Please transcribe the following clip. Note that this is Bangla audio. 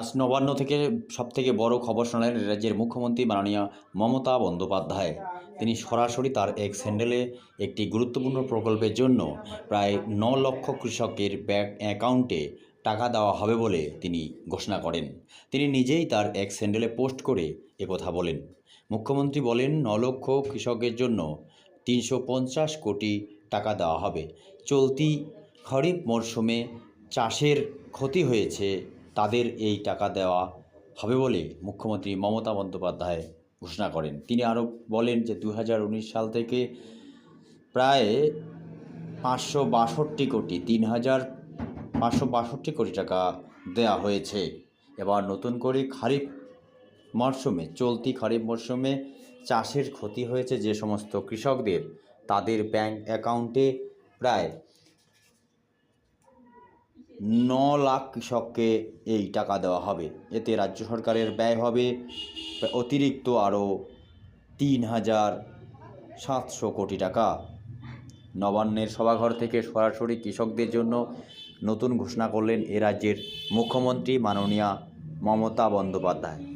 আজ নবান্ন থেকে সবথেকে বড় খবর শোনালেন রাজ্যের মুখ্যমন্ত্রী মাননীয় মমতা বন্দ্যোপাধ্যায়। তিনি সরাসরি তার এক স্যান্ডেলে একটি গুরুত্বপূর্ণ প্রকল্পের জন্য প্রায় ন লক্ষ কৃষকের ব্যাংক অ্যাকাউন্টে টাকা দেওয়া হবে বলে তিনি ঘোষণা করেন। তিনি নিজেই তার এক স্যান্ডেলে পোস্ট করে একথা বলেন। মুখ্যমন্ত্রী বলেন, ন লক্ষ কৃষকের জন্য তিনশো পঞ্চাশ কোটি টাকা দেওয়া হবে। চলতি খরিফ মরশুমে চাষের ক্ষতি হয়েছে তাদের এই টাকা দেওয়া হবে বলে মুখ্যমন্ত্রী মমতা বন্দ্যোপাধ্যায় ঘোষণা করেন। তিনি আরও বলেন যে দু হাজার উনিশ সাল থেকে প্রায় পাঁচশো বাষট্টি কোটি, তিন হাজার পাঁচশো বাষট্টি কোটি টাকা দেওয়া হয়েছে। এবার নতুন করে খারিফ মরশুমে, চলতি খারিফ মরশুমে চাষের ক্ষতি হয়েছে যে সমস্ত কৃষকদের, তাদের ব্যাংক অ্যাকাউন্টে প্রায় ন লাখ কৃষককে এই টাকা দেওয়া হবে। এতে রাজ্য সরকারের ব্যয় হবে অতিরিক্ত আরও তিন হাজার সাতশো কোটি টাকা। নবান্নের সভাঘর থেকে সরাসরি কৃষকদের জন্য নতুন ঘোষণা করলেন এ রাজ্যের মুখ্যমন্ত্রী মাননীয়া মমতা বন্দ্যোপাধ্যায়।